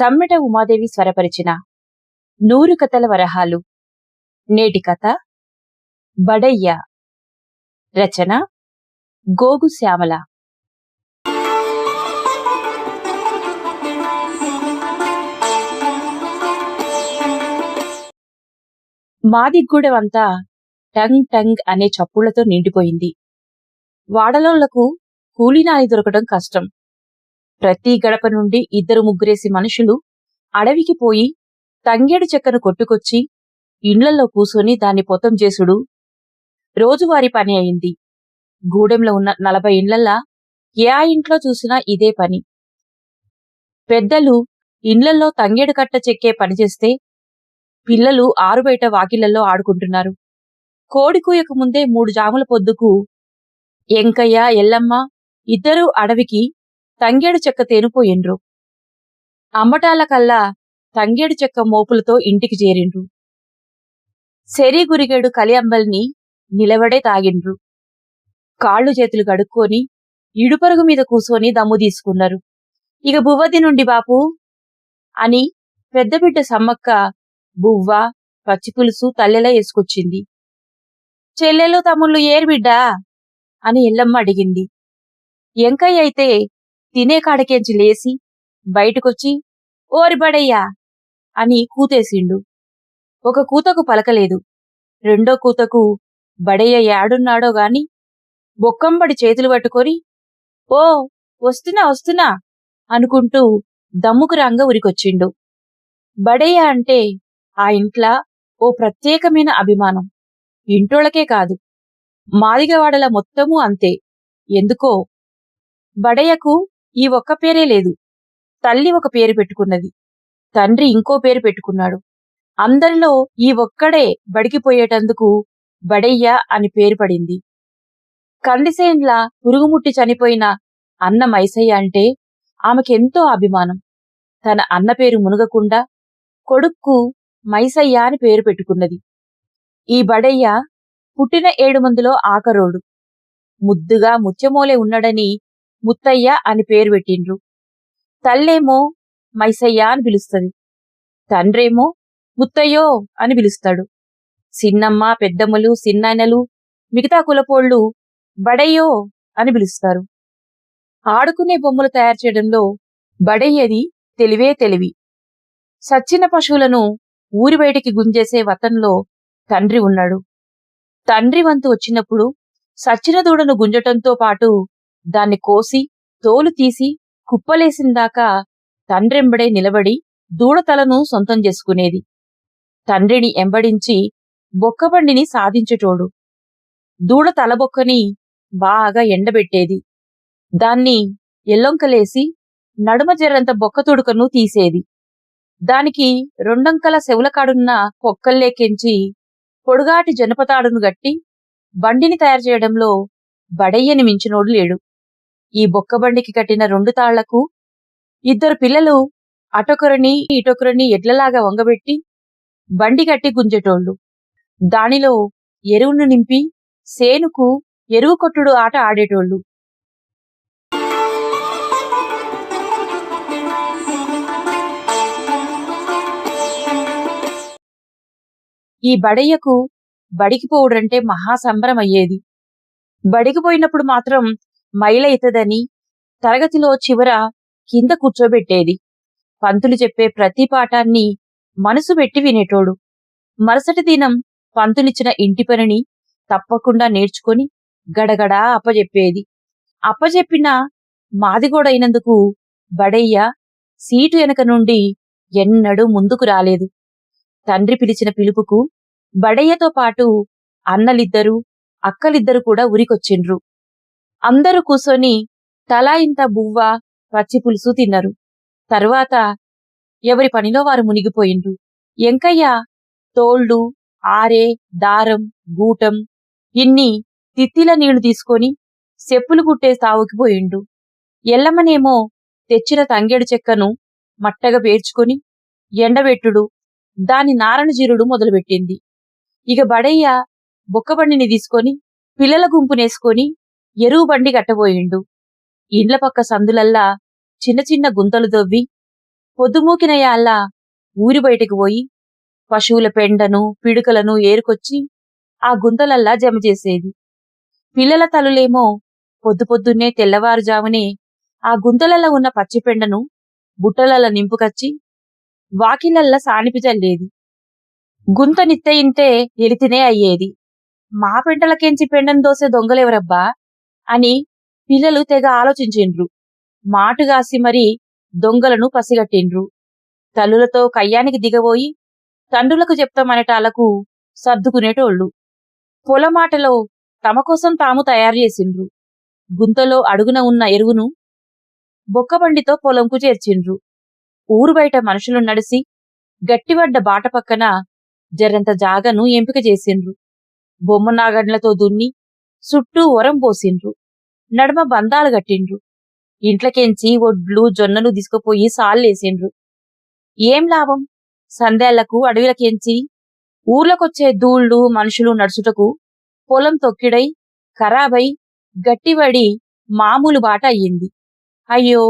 సమ్మెట ఉమాదేవి స్వరపరిచిన నూరు కథల వరహాలు. నేటి కథ బడయ్య. రచన గోగు శ్యామల. మాదిగ్గూడెమంతా టంగ్ టంగ్ అనే చప్పుళ్ళతో నిండిపోయింది. వాడలోళ్ళకు కూలినాయి దొరకడం కష్టం. ప్రతి గడప నుండి ఇద్దరు ముగ్గురేసి మనుషులు అడవికి పోయి తంగేడు చెక్కను కొట్టుకొచ్చి ఇండ్లలో కూసుని దాన్ని పొతం చేసుడు. రోజువారీ పని అయింది. గూడెంలో ఉన్న నలభై ఇండ్లల్లా ఏ ఆ ఇంట్లో చూసినా ఇదే పని. పెద్దలు ఇండ్లల్లో తంగేడు కట్ట చెక్కే పని చేస్తే పిల్లలు ఆరుబయట వాకిళ్ళలో ఆడుకుంటున్నారు. కోడికూయకు ముందే మూడు జాముల పొద్దుకు ఎంకయ్య ఎల్లమ్మ ఇద్దరూ అడవికి తంగేడు చెక్క తేనుపోయిండ్రు అమ్మటాల కల్లా తంగేడు చెక్క మోపులతో ఇంటికి చేరిండ్రు. సెరి గురిగేడు కలియంబల్ని నిలబడే తాగిండ్రు. కాళ్ళు చేతులు గడుక్కొని ఇడుపరుగు మీద కూసోని దమ్ము తీసుకున్నారు. ఇక బువ్వది నుండి బాపు అని పెద్ద బిడ్డ సమ్మక్క బువ్వ పచ్చిపులుసు తల్లెలా వేసుకొచ్చింది. చెల్లెలు తమ్ముళ్ళు ఏరు బిడ్డా అని ఎల్లమ్మ అడిగింది. ఎంకయ్య అయితే తినే కాడకేంచి లేసి బయటకొచ్చి ఓరిబడయ్యా అని కూతేసిండు. ఒక కూతకు పలకలేదు. రెండో కూతకు బడయ్య యాడున్నాడో గాని బొక్కంబడి చేతులు పట్టుకొని ఓ వస్తున్నా వస్తున్నా అనుకుంటూ దమ్ముకు రాంగ ఉరికొచ్చిండు. బడయ్య అంటే ఆ ఇంట్లో ఓ ప్రత్యేకమైన అభిమానం. ఇంటోళ్ళకే కాదు మాదిగవాడల మొత్తము అంతే. ఎందుకో బడయ్యకు ఈ ఒక్క పేరే లేదు. తల్లి ఒక పేరు పెట్టుకున్నది. తండ్రి ఇంకో పేరు పెట్టుకున్నాడు. అందరిలో ఈ ఒక్కడే బడికిపోయేటందుకు బడయ్య అని పేరు పడింది. కందిసేండ్ల పురుగుముట్టి చనిపోయిన అన్న మైసయ్య అంటే ఆమెకెంతో అభిమానం. తన అన్న పేరు మునగకుండా కొడుక్కు మైసయ్య అని పేరు పెట్టుకున్నది. ఈ బడయ్య పుట్టిన ఏడు మందిలో ఆకరోడు. ముద్దుగా ముచ్చమోలే ఉన్నడని ముత్తయ్య అని పేరు పెట్టిండ్రు. తల్లేమో మైసయ్య అని పిలుస్తుంది. తండ్రేమో ముత్తయ్యో అని పిలుస్తాడు. సిన్నమ్మ పెద్దమ్మలు సిన్నాయనలు మిగతా కులపోళ్ళు బడయ్యో అని పిలుస్తారు. ఆడుకునే బొమ్మలు తయారు చేయడంలో బడయ్యది తెలివే తెలివి. సచ్చిన పశువులను ఊరి బయటికి గుంజేసే వతంలో తండ్రి ఉన్నాడు. తండ్రి వంతు వచ్చినప్పుడు సచ్చిన దూడను గుంజటంతో పాటు దాన్ని కోసి తోలు తీసి కుప్పలేసిందాకా తండ్రెంబడే నిలబడి దూడతలను సొంతం చేసుకునేది. తండ్రిని ఎంబడించి బొక్కబండిని సాధించేటోడు. దూడ తలబొక్కని బాగా ఎండబెట్టేది. దాన్ని ఎల్లొంకలేసి నడుమ జరంత బొక్క తుడుకను తీసేది. దానికి రెండంకల సెవులకాడున్న పొక్కల్లేకెంచి పొడుగాటి జనపతాడును గట్టి బండిని తయారు చేయడంలో బడయ్యని మించినోడు లేడు. ఈ బొక్కబండికి కట్టిన రెండు తాళ్ళకు ఇద్దరు పిల్లలు అటొకరిని ఇటొకరిని ఎడ్లలాగా వంగబెట్టి బండి కట్టి గుంజేటోళ్ళు దానిలో ఎరువును నింపి సేనుకు ఎరువు కొట్టుడు ఆట ఆడేటోళ్ళు ఈ బడయ్యకు బడికి పోవుడంటే మహాసంబరం అయ్యేది. బడికి పోయినప్పుడు మాత్రం మైలైతదని తరగతిలో చివర కింద కూర్చోబెట్టేది. పంతులు చెప్పే ప్రతి పాఠాన్ని మనసు పెట్టి వినేటోడు. మరుసటి దినం పంతులిచ్చిన ఇంటి పనిని తప్పకుండా నేర్చుకొని గడగడా అప్పజెప్పేది. అప్పజెప్పిన మాదిగోడైనందుకు బడయ్య సీటు వెనక నుండి ఎన్నడూ ముందుకు రాలేదు. తండ్రి పిలిచిన పిలుపుకు బడయ్యతో పాటు అన్నలిద్దరూ అక్కలిద్దరూ కూడా ఉరికొచ్చిండ్రు అందరూ కూసోని తలా ఇంత బువ్వ పచ్చి పులుసు తిన్నారు. తరువాత ఎవరి పనిలో వారు మునిగిపోయిండ్రు. ఎంకయ్య తోళ్ళు ఆరే దారం గూటం ఇన్ని తిత్తిల నీళ్ళు తీసుకొని చెప్పులు కుట్టే సావుకి పోయిండు. ఎల్లమ్మనేమో తెచ్చిన తంగేడు చెక్కను మట్టగా పేర్చుకొని ఎండబెట్టుడు దాని నారణ జీరుడు మొదలుపెట్టింది. ఇక బడయ్య బొక్కబండిని తీసుకొని పిల్లల గుంపునేసుకొని ఎరువు బండి గట్టబోయిండు ఇండ్ల పక్క సందులల్లా చిన్న చిన్న గుంతలు దొవ్వి పొద్దుమూకిన యాళ్ళ ఊరి బయటకు పోయి పశువుల పెండను పిడుకలను ఏరుకొచ్చి ఆ గుంతలల్లా జమ చేసేది. పిల్లల తలులేమో పొద్దు పొద్దున్నే తెల్లవారుజామునే ఆ గుంతలలో ఉన్న పచ్చిపెండను బుట్టలల్ల నింపుకచ్చి వాకిలల్ల సానిపి చల్లేది. గుంత నిత్తయింటే ఎలితినే అయ్యేది. మా పెంటలకెంచి పెండను దోసే దొంగలెవరబ్బా? అని పిల్లలు తెగ ఆలోచించిండ్రు. మాటుగాసి మరి దొంగలను పసిగట్టిండ్రు. తల్లులతో కయ్యానికి దిగబోయి తండ్రులకు చెప్తామనేటాలకు సర్దుకునేటోళ్ళు. పొలమాటలో తమ కోసం తాము తయారు చేసిండ్రు. గుంతలో అడుగున ఉన్న ఎరువును బొక్కబండితో పొలంకు చేర్చిండ్రు. ఊరు బయట మనుషులు నడిసి గట్టివడ్డ బాట పక్కన జరంత జాగను ఎంపిక చేసిండ్రు. బొమ్మ నాగండ్లతో దున్ని చుట్టూ వరం పోసిండ్రు. నడుమ బంధాలు గట్టిండ్రు ఇంట్లకెంచి ఒడ్లు జొన్నలు తీసుకుపోయి సాల్లేసిండ్రు ఏం లాభం? సందేళ్ళకు అడవిలకెంచి ఊర్లకొచ్చే ధూళ్ళు మనుషులు నడుచుటకు పొలం తొక్కిడై ఖరాబై గట్టివడి మామూలు బాట అయ్యింది. అయ్యో!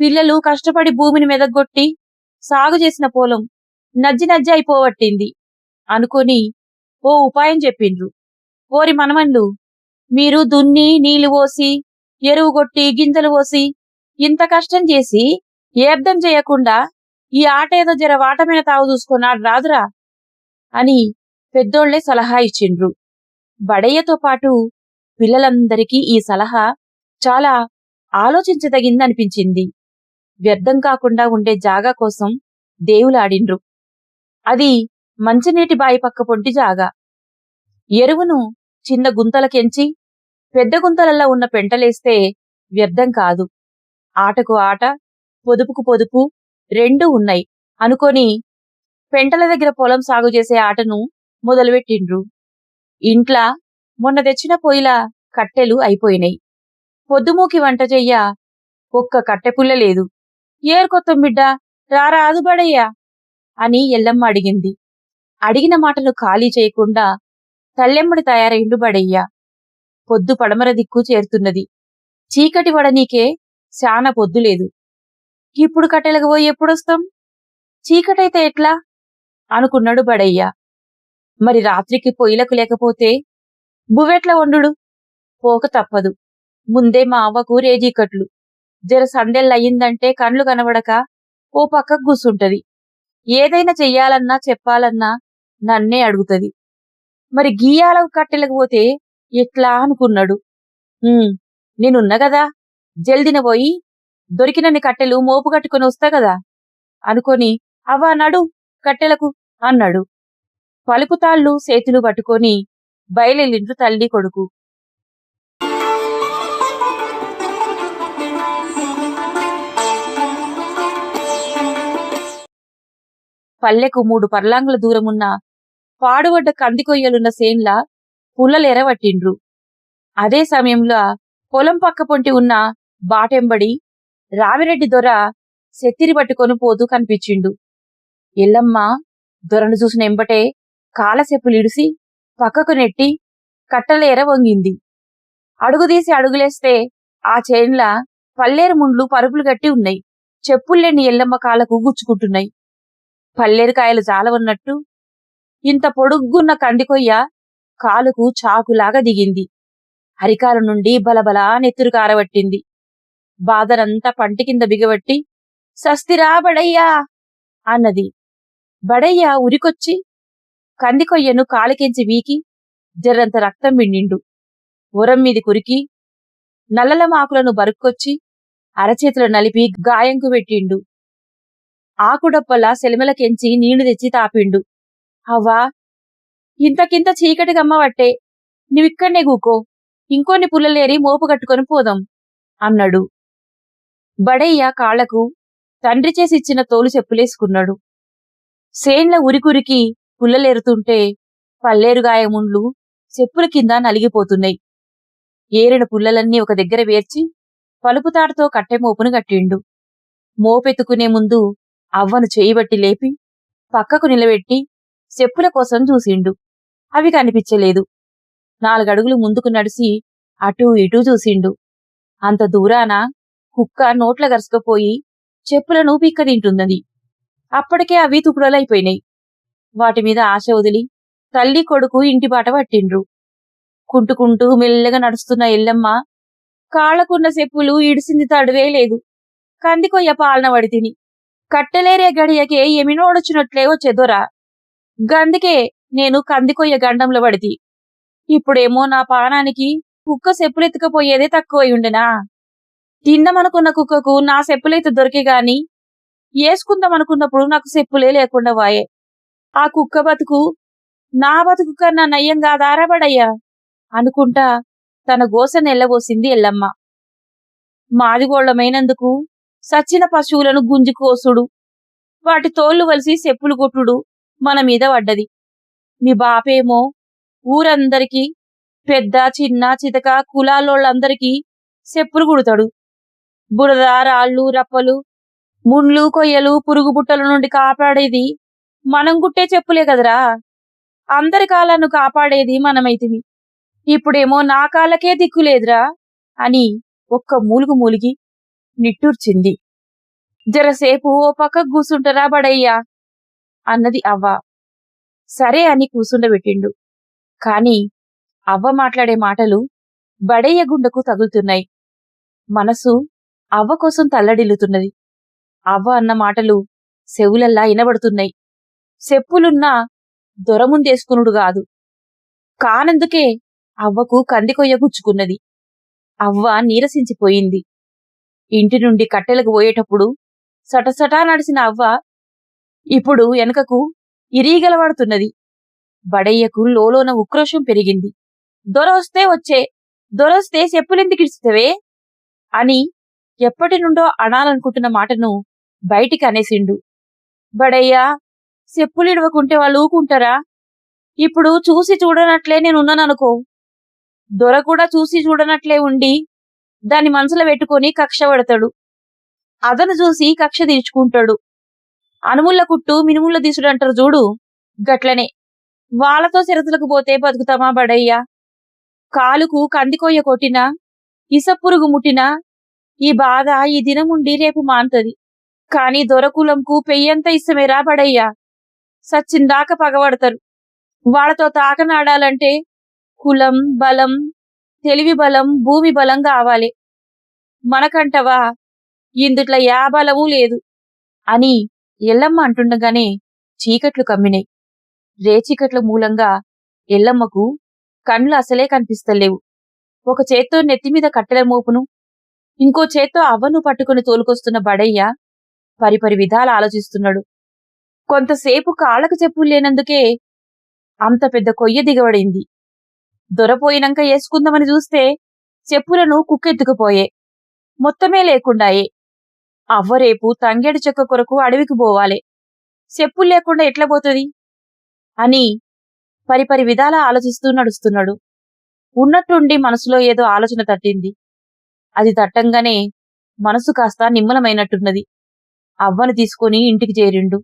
పిల్లలు కష్టపడి భూమిని మెదగొట్టి సాగు చేసిన పొలం నజ్జి నజ్జి అయిపోవట్టింది అనుకొని ఓ ఉపాయం చెప్పిండ్రు. ఓరి మనమన్లు మీరు దున్ని నీళ్ళు పోసి ఎరువు కొట్టి గింజలు పోసి ఇంత కష్టం చేసి ఏర్థం చేయకుండా ఈ ఆట ఏదో జర వాటమైన తావు చూసుకున్నాడు రాదురా అని పెద్దోళ్ళే సలహా ఇచ్చిండ్రు. బడయ్యతో పాటు పిల్లలందరికీ ఈ సలహా చాలా ఆలోచించదగిందనిపించింది. వ్యర్థం కాకుండా ఉండే జాగా కోసం దేవులాడిండ్రు. అది మంచినీటి బాయి పక్క పొంటి జాగా. ఎరువును చిన్న గుంతలకెంచి పెద్ద గుంతలల్లో ఉన్న పెంటలేస్తే వ్యర్థం కాదు. ఆటకు ఆట పొదుపుకు పొదుపు రెండూ ఉన్నాయి. అనుకొని పెంటల దగ్గర పొలం సాగు చేసే ఆటను మొదలుపెట్టిండ్రు. ఇంట్లా మొన్న తెచ్చిన పొయ్యిల కట్టెలు అయిపోయినాయి పొద్దుమూకి వంట చెయ్య ఒక్క కట్టెపుల్ల లేదు. ఏరుకొత్తం బిడ్డ రారా అదుబడయ్యా అని ఎల్లమ్మ అడిగింది. అడిగిన మాటలు ఖాళీ చేయకుండా తల్లెమ్మడి తయారైండు బడయ్యా. పొద్దు పడమర దిక్కు చేరుతున్నది. చీకటి వడనీకే శాన పొద్దు లేదు. ఇప్పుడు కట్టెలకు పోయి ఎప్పుడొస్తాం? చీకటైతే ఎట్లా? అనుకున్నాడు బడయ్య. మరి రాత్రికి పొయ్యిలకు లేకపోతే బువెట్ల వండుడు? పోక తప్పదు. ముందే మా అవ్వకు రేజీకట్లు. జర సందెల్లయ్యిందంటే కండ్లు కనబడక ఓ పక్కకు కూసుంటది. ఏదైనా చెయ్యాలన్నా చెప్పాలన్నా నన్నే అడుగుతది. మరి గీయాలకు కట్టెలకు పోతే ఎట్లా అనుకున్నాడు? "ఉమ్, నేనున్నా గదా జల్దిన పోయి దొరికినన్ని కట్టెలు మోపు కట్టుకుని వస్తా కదా అనుకొని అవ్వా నడు కట్టెలకు అన్నాడు. పలుకుతాళ్ళు చేతులు పట్టుకొని బయలెళ్ళిండ్రు తల్లి కొడుకు. పల్లెకు మూడు పర్లాంగుల దూరమున్న పాడుబడ్డ కందికొయ్యలున్న సేన్లా పుల్లలెరవట్టిండ్రు అదే సమయంలో పొలం పక్క పొంటి ఉన్న బాటెంబడి రావిరెడ్డి దొర సెత్తిరి పట్టుకొని పోతూ కనిపించిండు. ఎల్లమ్మ దొరను చూసిన ఎంబటే కాలసెప్పులిడిసి పక్కకు నెట్టి కట్టలేర వంగింది. అడుగుదీసి అడుగులేస్తే ఆ చేన్ల పల్లేరు ముండ్లు పరుపులు గట్టి ఉన్నాయి. చెప్పుల్లేని ఎల్లమ్మ కాళ్ళకు గుచ్చుకుంటున్నాయి. పల్లేరుకాయలు జాలవన్నట్టు ఇంత పొడుగ్గున్న కందికొయ్య కాలుకు చాకులాగా దిగింది. హరికాల నుండి బలబలా నెత్తురు కారబట్టింది. బాధనంతా పంటి కింద బిగబట్టి సస్తిరా బడయ్యా! అన్నది. బడయ్య ఉరికొచ్చి కందికొయ్యను కాలికెంచి వీకి జర్రంత రక్తం మిండిండు ఉరం మీది కురికి నల్లల మాకులను బరుక్కొచ్చి అరచేతులు నలిపి గాయంకు పెట్టిండు. ఆకుడప్పలా సెలిమలకెంచి నీళ్ళు తెచ్చి తాపిండు. అవ్వా! ఇంతకింత చీకటి గమ్మవట్టే నువ్విక్కడనే కూకో. ఇంకొన్ని పుల్లలేరి మోపు కట్టుకొని పోదాం. అన్నాడు. బడయ్య కాళ్ళకు తండ్రి చేసి ఇచ్చిన తోలు చెప్పులేసుకున్నాడు. సేన్ల ఉరికురికి పుల్లలేరుతుంటే పల్లేరుగాయముండ్లు చెప్పుల కింద నలిగిపోతున్నాయి. ఏరిన పుల్లలన్నీ ఒక దగ్గర వేర్చి పలుపుతాడుతో కట్టె మోపును కట్టిండు. మోపెత్తుకునే ముందు అవ్వను చేయిబట్టి లేపి పక్కకు నిలబెట్టి చెప్పుల కోసం చూసిండు. అవి కనిపించలేదు. నాలుగడుగులు ముందుకు నడిసి అటూ ఇటూ చూసిండు. అంత దూరాన కుక్క నోట్ల గరుసుకుపోయి చెప్పులను పిక్క తింటున్నది. అప్పటికే అవి తుకుడలైపోయినాయి వాటి మీద ఆశ వదిలి తల్లి కొడుకు ఇంటి బాట పట్టిండ్రు. కుంటుకుంటూ మెల్లగా నడుస్తున్న ఎల్లమ్మ కాళ్ళకున్న చెప్పులు ఇడిసింది తడువే లేదు. కందికొయ్య పాలన వడితిని. కట్టెలేరే గడియకే ఎమినోడొచ్చినట్లే వచ్చేదొరా గందుకే నేను కందికొయ్య గండంలో పడితి. ఇప్పుడేమో నా పానానికి కుక్క సెప్పులెత్తుకపోయేదే తక్కువై తిందమనుకున్న కుక్కకు నా సెప్పులైతే దొరికే గాని ఏసుకుందామనుకున్నప్పుడు నాకు సెప్పులే లేకుండా వాయే. ఆ కుక్క బతుకు నా బతుకు కన్నా నయ్యం దారాబడయ్యా అనుకుంటా తన గోస నెల్లబోసింది ఎల్లమ్మ. మాదిగోళ్ళమైనందుకు సచ్చిన పశువులను గుంజుకోసుడు వాటి తోళ్ళు వలిసి చెప్పులు కొట్టుడు మన మీద పడ్డది. మీ బాపేమో ఊరందరికీ పెద్ద చిన్న చితక కులాలోళ్ళందరికీ చెప్పులు కుడతాడు. బురద రాళ్ళు రప్పలు ముండ్లు కొయ్యలు పురుగు బుట్టల నుండి కాపాడేది మనం గుట్టే చెప్పులే కదరా. అందరి కాళ్ళను కాపాడేది మనమైతివి ఇప్పుడేమో నా కాళ్ళకే దిక్కులేదురా అని ఒక్క మూలుగు మూలిగి నిట్టూర్చింది. జరసేపు ఓ పక్క కూసుంటరా బడయ్యా అన్నది అవ్వ. సరే అని కూసుండబెట్టిండు. కాని అవ్వ మాట్లాడే మాటలు బడయ్య గుండెకు తగులుతున్నాయి. మనసు అవ్వ కోసం తల్లడిల్లుతున్నది. అవ్వ అన్న మాటలు సెవులల్లా ఇనబడుతున్నాయి. చెప్పులున్నా దొరముందేసుకునుడు కాదు. కానందుకే అవ్వకు కందికొయ్య గుచ్చుకున్నది. అవ్వ నీరసించిపోయింది. ఇంటి నుండి కట్టెలకు పోయేటప్పుడు సటసటా నడిచిన అవ్వ ఇప్పుడు వెనకకు ఇరీగలవాడుతున్నది. బడయ్యకు లోలోన ఉక్రోషం పెరిగింది. దొరొస్తే వచ్చే దొరొస్తే చెప్పులెందుకిడిస్తవే అని ఎప్పటి నుండో అనాలనుకుంటున్న మాటను బయటికి అనేసిండు. బడయ్యా చెప్పులిడవకుంటే వాళ్ళు ఊకుంటారా? ఇప్పుడు చూసి చూడనట్లే నేనున్నాననుకో. దొర కూడా చూసి చూడనట్లే ఉండి దాన్ని మనసులో పెట్టుకొని కక్ష పడతాడు. అదను చూసి కక్ష తీర్చుకుంటాడు. అనుముళ్ళ కుట్టు మినుముళ్ళ తీసుడు అంటారు చూడు గట్లనే. వాళ్ళతో సిరతులకు పోతే బతుకుతామా బడయ్యా? కాలుకు కందికొయ్య కొట్టినా ఇసపురుగు ముట్టినా ఈ బాధ ఈ దినముండి రేపు మాన్తది కాని దొరకులంకు పెయ్యంత ఇష్టమేరా బడయ్యా? సచ్చిందాక పగబడతారు. వాళ్ళతో తాకనాడాలంటే కులం బలం తెలివి బలం భూమి బలం కావాలి. మనకంటవా ఇందుట్ల యా బలమూ లేదు. అని ఎల్లమ్మ అంటుండగానే చీకట్లు కమ్మినాయి రేచీకట్ల మూలంగా ఎల్లమ్మకు కండ్లు అసలే కనిపిస్తలేవు. ఒక చేత్తో నెత్తిమీద కట్టెల మోపును ఇంకో చేత్తో అవ్వను పట్టుకుని తోలుకొస్తున్న బడయ్య పరిపరి విధాలు ఆలోచిస్తున్నాడు. కొంతసేపు కాళ్ళకు చెప్పులు లేనందుకే అంత పెద్ద కొయ్య దిగబడింది. దొరపోయినాక వేసుకుందామని చూస్తే చెప్పులను కుక్కెత్తుకుపోయే. మొత్తమే లేకుండాయే అవ్వరేపు తంగేడు చెక్క కొరకు అడవికి పోవాలే చెప్పులు లేకుండా ఎట్లా పోతుంది? అని పరిపరి విధాల ఆలోచిస్తూ నడుస్తున్నాడు. ఉన్నట్టుండి మనసులో ఏదో ఆలోచన తట్టింది. అది తట్టంగానే మనసు కాస్త నిమ్మలమైనట్టున్నది. అవ్వను తీసుకుని ఇంటికి చేరిండు.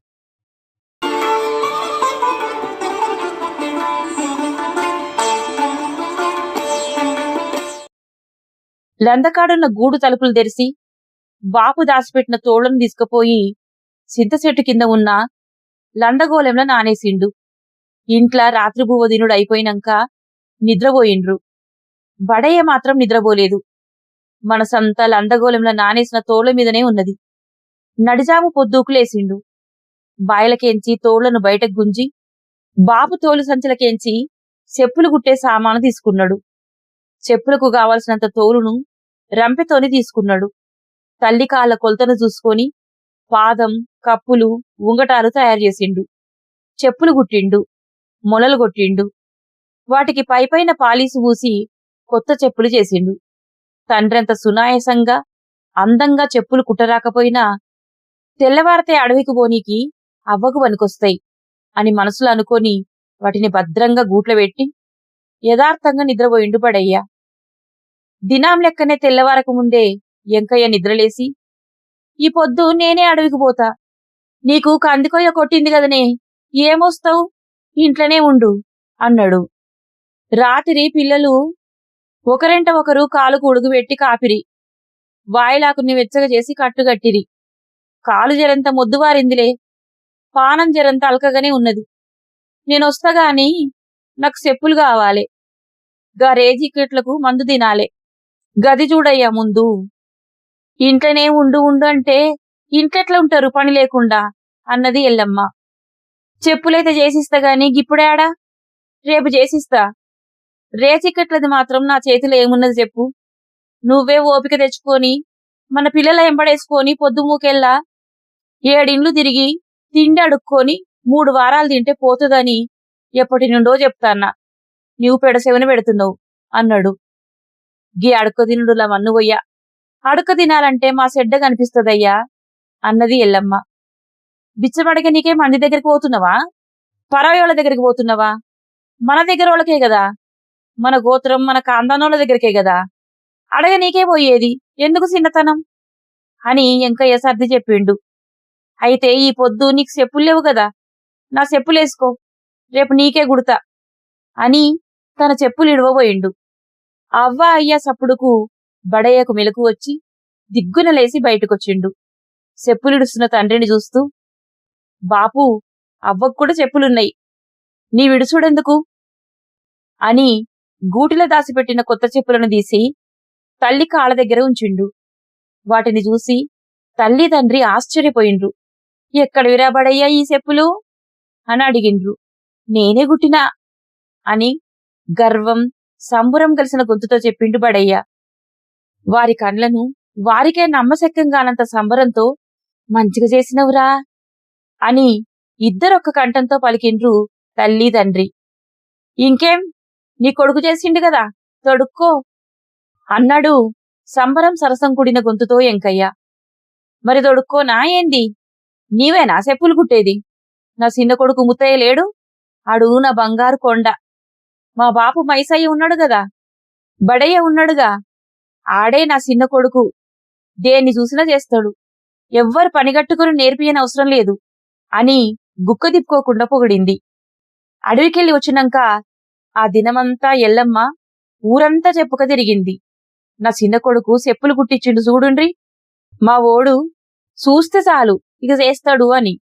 లందకాడున్న గూడు తలుపులు తెరిసి బాపు దాచిపెట్టిన తోళ్ళను తీసుకుపోయి చింత చెట్టు కింద ఉన్న లందగోళంలో నానేసిండు. ఇంట్ల రాత్రి దినుడు అయిపోయినాక నిద్రపోయిండ్రు. బడయ్య మాత్రం నిద్రపోలేదు. మనసంతా లందగోళంలో నానేసిన తోళ్ళ మీదనే ఉన్నది. నడిజాము పొద్దూకులేసిండు. బాయలకేంచి తోళ్ళను బయటకు గుంజి బాపు తోలు సంచులకేంచి చెప్పులు గుట్టే సామాను తీసుకున్నాడు. చెప్పులకు కావలసినంత తోలును రంపెతోని తీసుకున్నాడు. తల్లి కాళ్ళ కొలతను చూసుకొని పాదం కప్పులు ఉంగటాలు తయారు చేసిండు. చెప్పులు గుట్టిండు మొలలు కొట్టిండు. వాటికి పైపైన పాలీసు పూసి కొత్త చెప్పులు చేసిండు. తండ్రంత సునాయసంగా అందంగా చెప్పులు కుట్టరాకపోయినా తెల్లవారితే అడవికి పోనీకి అవ్వకు పనికొస్తాయి అని మనసులో అనుకొని వాటిని భద్రంగా గూట్లబెట్టి యథార్థంగా నిద్రపోయిండు పడయ్యా. దినాం లెక్కనే తెల్లవారక ముందే వెంకయ్య నిద్రలేసి ఈ పొద్దు నేనే అడవికి పోతా. నీకు కందికొయ్య కొట్టింది కదనే ఏమొస్తావు? ఇంట్లోనే ఉండు అన్నాడు. రాత్రి పిల్లలు ఒకరెంట ఒకరు కాలుకు ఉడుగుబెట్టి కాపిరి. వాయిలాకుని వెచ్చగా చేసి కట్టుగట్టిరి కాలు జరంత మొద్దువారిందిలే. పానం జరంత అలకగానే ఉన్నది. నేను గాని నాకు చెప్పులు కావాలి. గా రేజికెట్లకు మందు తినాలే. గది చూడయ్యా ముందు. ఇంట్లోనే ఉండు ఉండు అంటే ఇంట్లెట్లా ఉంటారు పని లేకుండా? అన్నది ఎల్లమ్మ. చెప్పులైతే చేసిస్తా గాని గిప్పుడేడా రేపు చేసిస్తా. రేచిక్కట్లది మాత్రం నా చేతిలో ఏమున్నది చెప్పు? నువ్వే ఓపిక తెచ్చుకొని మన పిల్లల ఎంబడేసుకొని పొద్దుమూకెల్లా ఏడిండ్లు తిరిగి తిండి అడుక్కొని మూడు వారాలు తింటే పోతుందని ఎప్పటి నుండో చెప్తాన్నా. నీవు పెడసెవన పెడుతున్నావు అన్నాడు. గీ అడుక్క తినుడులా మన్నువయ్యా అడుక్క తినాలంటే మా సెడ్డ కనిపిస్తదయ్యా అన్నది ఎల్లమ్మ. బిచ్చమడక నీకే మంది దగ్గరికి పోతున్నావా? పరాయి వాళ్ళ దగ్గరికి పోతున్నావా? మన దగ్గర వాళ్ళకే కదా. మన గోత్రం మన కాందానోళ్ళ దగ్గరికే కదా. అడగ నీకే పోయేది. ఎందుకు చిన్నతనం? అని ఎంకయ్య సర్ది చెప్పిండు. అయితే ఈ పొద్దు నీకు చెప్పులు లేవు కదా. నా చెప్పులేసుకో రేపు నీకే గుడతా అని తన చెప్పులు ఇడవబోయిండు. అవ్వ అయ్య సప్పుడుకు బడయ్యకు మెలకు వచ్చి దిగ్గున లేసి బయటకొచ్చిండు. చెప్పులిడుస్తున్న తండ్రిని చూస్తూ బాపు అవ్వకు కూడా చెప్పులున్నాయి. నీ విడుచుడెందుకు అని గూటిలో దాచిపెట్టిన కొత్త చెప్పులను తీసి తల్లి కాళ్ళ దగ్గర ఉంచిండు. వాటిని చూసి తల్లి తండ్రి ఆశ్చర్యపోయిండ్రు. ఎక్కడ విరాబడయ్యా ఈ చెప్పులు? అని అడిగిండ్రు. నేనే గుట్టినా అని గర్వం సంబురం కలిసిన గొంతుతో చెప్పిండు బడయ్య. వారి కండ్లను వారికే నమ్మశక్యంగానంత సంబరంతో మంచిగా చేసినవురా అని ఇద్దరొక్క కంఠంతో పలికిండ్రు తల్లి తండ్రి. ఇంకేం? నీ కొడుకు చేసిండు కదా తొడుక్కో అన్నాడు సంబరం సరసం కూడిన గొంతుతో ఎంకయ్య. మరి తొడుక్కోనా ఏంది? నీవేనా చెప్పులు కుట్టేది. నా చిన్న కొడుకు ముత్తయ్య లేడు అడుగు నా బంగారు కొండ. మా బాపు మైసయ్య ఉన్నాడు కదా బడయ్య ఉన్నాడుగా ఆడే నా చిన్న కొడుకు. దేన్ని చూసినా చేస్తాడు. ఎవ్వరు పనిగట్టుకుని నేర్పియని అవసరం లేదు. అని గుక్క తిప్పుకోకుండా పొగిడింది. అడవికెళ్ళి వచ్చినాక ఆ దినమంతా ఎల్లమ్మ ఊరంతా చెప్పుక తిరిగింది. నా చిన్న కొడుకు చెప్పులు కుట్టించిండు చూడుండ్రి. మా ఓడు చూస్తే చాలు ఇక చేస్తాడు అని.